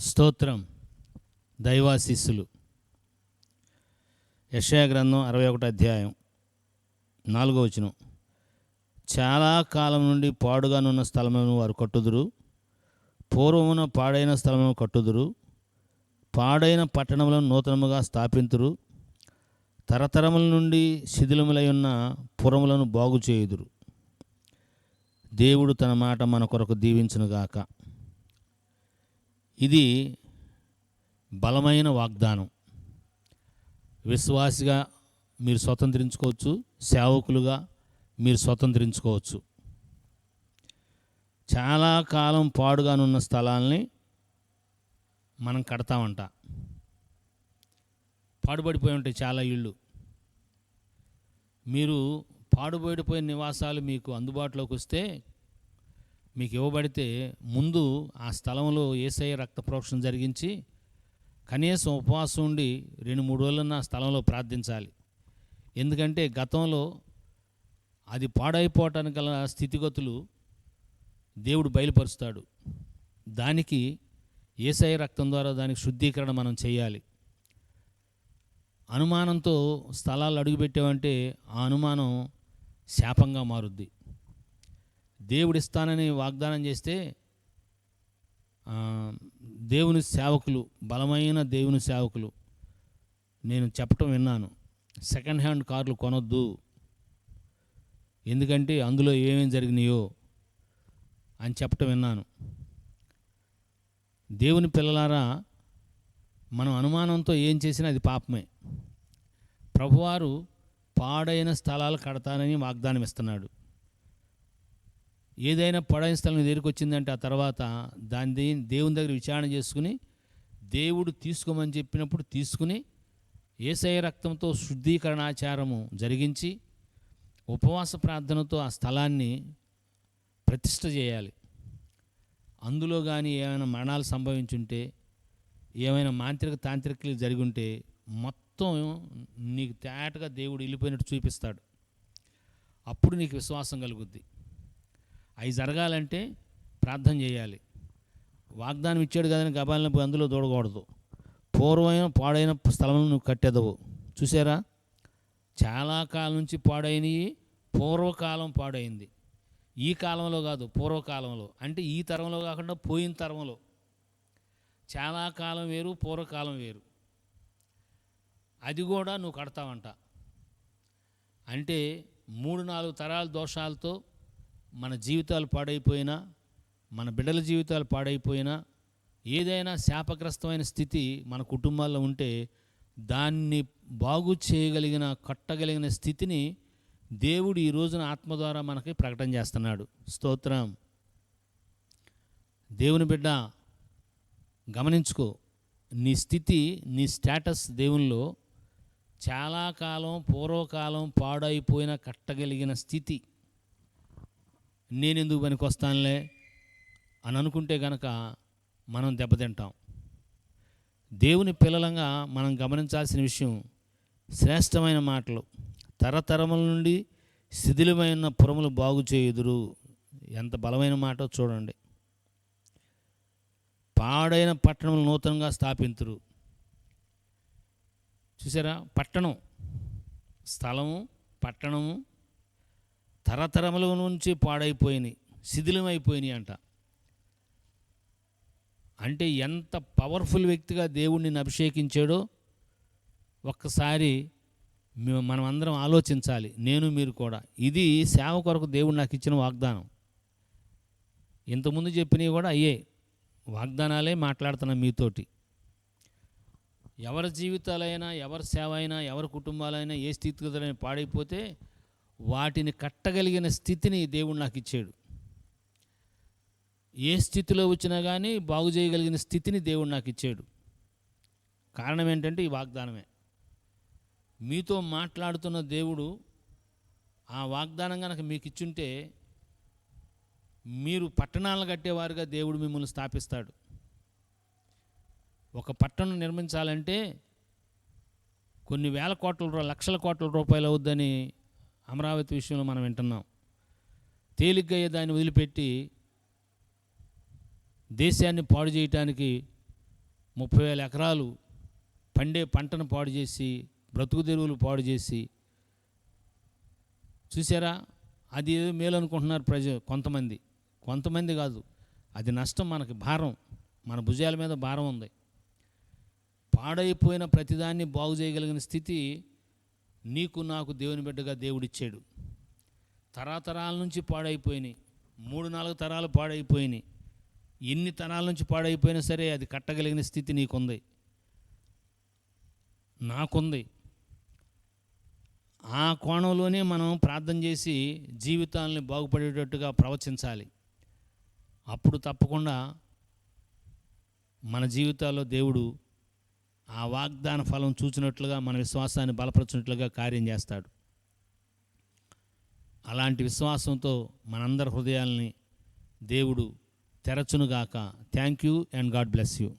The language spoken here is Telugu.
స్తోత్రం దైవాశిస్సులు. యషయా గ్రంథం అరవై ఒకటి అధ్యాయం నాలుగో వచనం. చాలా కాలం నుండి పాడుగానున్న స్థలములను వారు కట్టుదురు. పూర్వమున పాడైన స్థలమును కట్టుదురు. పాడైన పట్టణములను నూతనముగా స్థాపింతురు. తరతరముల నుండి శిథిలములై ఉన్న పురములను బాగు చేయుదురు దేవుడు తన మాట మన కొరకు దీవించునుగాక. ఇది బలమైన వాగ్దానం. విశ్వాసిగా మీరు స్వతంత్రించుకోవచ్చు సేవకులుగా మీరు స్వతంత్రించుకోవచ్చు. చాలా కాలం పాడుగానున్న స్థలాల్ని మనం కడతామంట. పాడుబడిపోయి ఉంటాయి చాలా ఇళ్ళు. మీరు పాడుబడిపోయిన నివాసాలు మీకు అందుబాటులోకి వస్తే మీకు ఇవ్వబడితే ముందు ఆ స్థలంలో ఏసఐ రక్త ప్రోక్షణ జరిగించి కనీసం ఉపవాసం ఉండి రెండు మూడు రోజులన్న ఆ స్థలంలో ప్రార్థించాలి. ఎందుకంటే గతంలో అది పాడైపోవటానికి గల స్థితిగతులు దేవుడు బయలుపరుస్తాడు. దానికి ఏసఐ రక్తం ద్వారా దానికి శుద్ధీకరణ మనం చేయాలి. అనుమానంతో స్థలాలు అడుగుపెట్టామంటే ఆ అనుమానం శాపంగా మారుద్ది. దేవుడిస్తానని వాగ్దానం చేస్తే దేవుని సేవకులు బలమైన దేవుని సేవకులు నేను చెప్పటం విన్నాను. సెకండ్ హ్యాండ్ కార్లు కొనొద్దు. ఎందుకంటే అందులో ఏమేమి జరిగినాయో అని చెప్పటం విన్నాను. దేవుని పిల్లలారా మనం అనుమానంతో ఏం చేసినా అది పాపమే. ప్రభువారు పాడైన స్థలాలు కడతానని వాగ్దానం ఇస్తున్నాడు ఏదైనా పొడైన స్థలం నీ దగ్గరికి వచ్చిందంటే ఆ తర్వాత దాని దేవుని దగ్గర విచారణ చేసుకుని దేవుడు తీసుకోమని చెప్పినప్పుడు తీసుకుని ఏసయ రక్తంతో శుద్ధీకరణాచారము జరిగించి ఉపవాస ప్రార్థనతో ఆ స్థలాన్ని ప్రతిష్ట చేయాలి. అందులో కానీ ఏమైనా మరణాలు సంభవించుంటే ఏమైనా మాంత్రిక తాంత్రికలు జరిగి ఉంటే మొత్తం నీకు తేటగా దేవుడు వెళ్ళిపోయినట్టు చూపిస్తాడు. అప్పుడు నీకు విశ్వాసం కలుగుద్ది. అవి జరగాలంటే ప్రార్థన చేయాలి. వాగ్దానం ఇచ్చాడు కదని గబాలను పోయి అందులో దూడకూడదు. పూర్వమైన పాడైన స్థలం నువ్వు కట్టేదవు. చూసారా? చాలా కాలం నుంచి పాడైనవి పూర్వకాలం పాడైంది. ఈ కాలంలో కాదు పూర్వకాలంలో. అంటే ఈ తరంలో కాకుండా పోయిన తరంలో. చాలా కాలం వేరు పూర్వకాలం వేరు. అది కూడా నువ్వు కడతావంట. అంటే మూడు నాలుగు తరాల దోషాలతో మన జీవితాలు పాడైపోయినా మన బిడ్డల జీవితాలు పాడైపోయినా ఏదైనా శాపగ్రస్తమైన స్థితి మన కుటుంబాల్లో ఉంటే దాన్ని బాగు చేయగలిగిన కట్టగలిగిన స్థితిని దేవుడు ఈ రోజున ఆత్మ ద్వారా మనకి ప్రకటన చేస్తున్నాడు. స్తోత్రం. దేవుని బిడ్డ గమనించుకో నీ స్థితి నీ స్టేటస్ దేవునిలో చాలా కాలం పూర్వకాలం పాడైపోయిన కట్టగలిగిన స్థితి. నేనెందుకు పనికి వస్తానులే అని అనుకుంటే గనక మనం దెబ్బతింటాం. దేవుని పిల్లలంగా మనం గమనించాల్సిన విషయం శ్రేష్టమైన మాటలు. తరతరముల నుండి శిథిలమైన పురములు బాగు చేయుదురు. ఎంత బలమైన మాట చూడండి. పాడైన పట్టణములు నూతనంగా స్థాపింతురు. చూసారా? పట్టణం. స్థలము పట్టణము తరతరముల నుంచి పాడైపోయినాయి శిథిలమైపోయినాయి అంట. అంటే ఎంత పవర్ఫుల్ వ్యక్తిగా దేవుణ్ణి అభిషేకించాడో ఒక్కసారి మనం అందరం ఆలోచించాలి నేను మీరు కూడా. ఇది సేవ కొరకు దేవుడు నాకు ఇచ్చిన వాగ్దానం. ఇంతకుముందు చెప్పినవి కూడా అయ్యే వాగ్దానాలే మాట్లాడుతున్నా మీతోటి. ఎవరి జీవితాలైనా ఎవరి సేవ అయినా ఎవరి కుటుంబాలైనా ఏ స్థితిగతులైనా పాడైపోతే వాటిని కట్టగలిగిన స్థితిని దేవుడు నాకు ఇచ్చాడు. ఏ స్థితిలో వచ్చినా కానీ బాగు చేయగలిగిన స్థితిని దేవుడు నాకు ఇచ్చాడు. కారణం ఏంటంటే ఈ వాగ్దానమే. మీతో మాట్లాడుతున్న దేవుడు ఆ వాగ్దానం కనుక మీకు ఇచ్చుంటే మీరు పట్టణాలు కట్టేవారుగా దేవుడు మిమ్మల్ని స్థాపిస్తాడు. ఒక పట్టణం నిర్మించాలంటే కొన్ని వేల కోట్ల లక్షల కోట్ల రూపాయలు అవుద్దని అమరావతి విషయంలో మనం వింటున్నాం. తేలిగ్గా దాన్ని వదిలిపెట్టి దేశాన్ని పాడు చేయటానికి ముప్పై వేల ఎకరాలు పండే పంటను పాడు చేసి బ్రతుకు తెరువులు పాడు చేసి చూసారా? అది ఏదో మేలు అనుకుంటున్నారు ప్రజ కొంతమంది. కొంతమంది కాదు. అది నష్టం మనకి భారం. మన భుజాల మీద భారం ఉంది. పాడైపోయిన ప్రతిదాన్ని బాగు చేయగలిగిన స్థితి నీకు నాకు దేవుని బిడ్డగా దేవుడిచ్చాడు. తరాతరాల నుంచి పాడైపోయినాయి. మూడు నాలుగు తరాలు పాడైపోయినాయి. ఎన్ని తరాల నుంచి పాడైపోయినా సరే అది కట్టగలిగిన స్థితి నీకుంది. నాకుంది. ఆ కోణంలోనే మనం ప్రార్థన చేసి జీవితాలని బాగుపడేటట్టుగా ప్రవచించాలి. అప్పుడు తప్పకుండా మన జీవితాల్లో దేవుడు ఆ వాగ్దాన ఫలం చూచినట్లుగా మన విశ్వాసాన్ని బలపరచినట్లుగా కార్యం చేస్తాడు. అలాంటి విశ్వాసంతో మనందరి హృదయాల్ని దేవుడు తెరచునుగాక. Thank you and God bless you